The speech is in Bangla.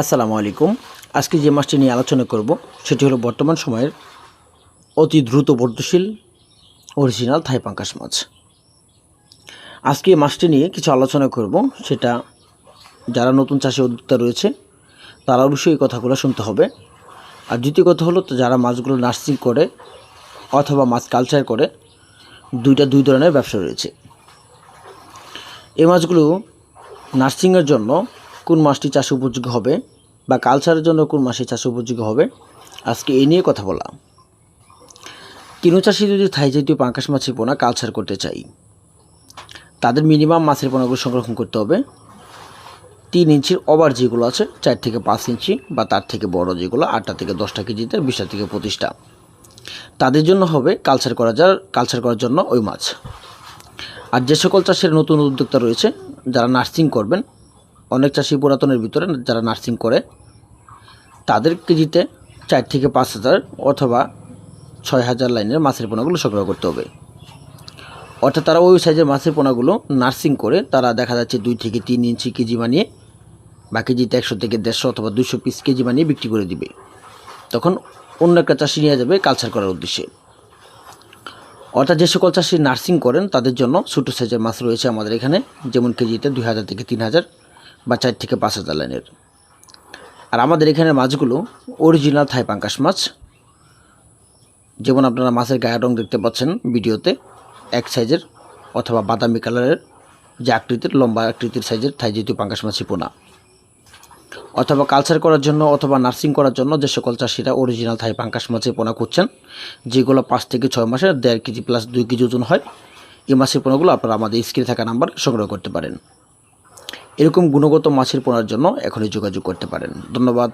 আসসালামু আলাইকুম। আজকে যে মাছটি নিয়ে আলোচনা করব, সেটি হলো বর্তমান সময়ের অতি দ্রুত বর্ধশীল অরিজিনাল থাই পাঙ্কাশ মাছ। আজকে এই মাছটি নিয়ে কিছু আলোচনা করব, সেটা যারা নতুন চাষে উদ্যোক্তা রয়েছে, তারা অবশ্যই এই কথাগুলো শুনতে হবে। আর দ্বিতীয় কথা হলো যারা মাছগুলো নার্সিং করে অথবা মাছ কালচার করে, দুইটা দুই ধরনের ব্যবসা রয়েছে। এই মাছগুলো নার্সিংয়ের জন্য কোন মাছটি চাষ উপযোগী হবে বা কালচারের জন্য কোন মাছটি চাষ উপযোগী হবে? আজকে এই নিয়ে কথা বলা কিনো চাষি যদি থাই জাতীয় পাঙ্কাশ মাছের পোনা কালচার করতে চাই, তাদের মিনিমাম মাছের পোনাগুলো সংরক্ষণ করতে হবে। তিন ইঞ্চির ওভার যেগুলো আছে, চার থেকে পাঁচ ইঞ্চি বা তার থেকে বড় যেগুলো, আটটা থেকে দশটা কেজিতে, বিশটা থেকে পঁচিশটা। তাদের জন্য হবে কালচার করা যার কালচার করার জন্য ওই মাছ। আর যে সকল চাষের নতুন উদ্যোক্তা রয়েছে, যারা নার্সিং করবেন অনেক চাষি পুরাতনের ভিতরে যারা নার্সিং করে, তাদের কেজিতে চার থেকে পাঁচ হাজার অথবা ছয় হাজার লাইনের মাছের পোনাগুলো সংগ্রহ করতে হবে। অর্থাৎ তারা ওই সাইজের মাছের পোনাগুলো নার্সিং করে তারা দেখা যাচ্ছে দুই থেকে তিন ইঞ্চি কেজি বানিয়ে, বা কেজিতে একশো থেকে দেড়শো অথবা দুশো পিস কেজি বানিয়ে বিক্রি করে দিবে। তখন অন্য একটা চাষি নিয়ে যাবে কালচার করার উদ্দেশ্যে। অর্থাৎ যে সকল চাষি নার্সিং করেন, তাদের জন্য ছোটো সাইজের মাছ রয়েছে আমাদের এখানে, যেমন কেজিতে দুই হাজার থেকে তিন হাজার। বা চার থেকে পাঁচ হাজার লাইনের। আর আমাদের এখানের মাছগুলো অরিজিনাল থাই পাঙ্কাশ মাছ। যেমন আপনারা মাছের গায়ের রং দেখতে পাচ্ছেন ভিডিওতে, এক সাইজের অথবা বাদামি কালারের যে আকৃতির, লম্বা আকৃতির সাইজের থাই জাতীয় পাঙ্কাশ মাছই পোনা। অথবা কালচার করার জন্য অথবা নার্সিং করার জন্য যে সকল চাষিরা অরিজিনাল থাই পাঙ্কাশ মাছের পোনা করছেন যেগুলো পাঁচ থেকে ছয় মাসের দেড় কেজি প্লাস দুই কেজি ওজন হয়, এই মাছের পোনাগুলো আপনারা আমাদের স্ক্রিনে থাকা নাম্বার সংগ্রহ করতে পারেন। এরকম গুণগত মাছের পোনার জন্য এখনই যোগাযোগ করতে পারেন। ধন্যবাদ।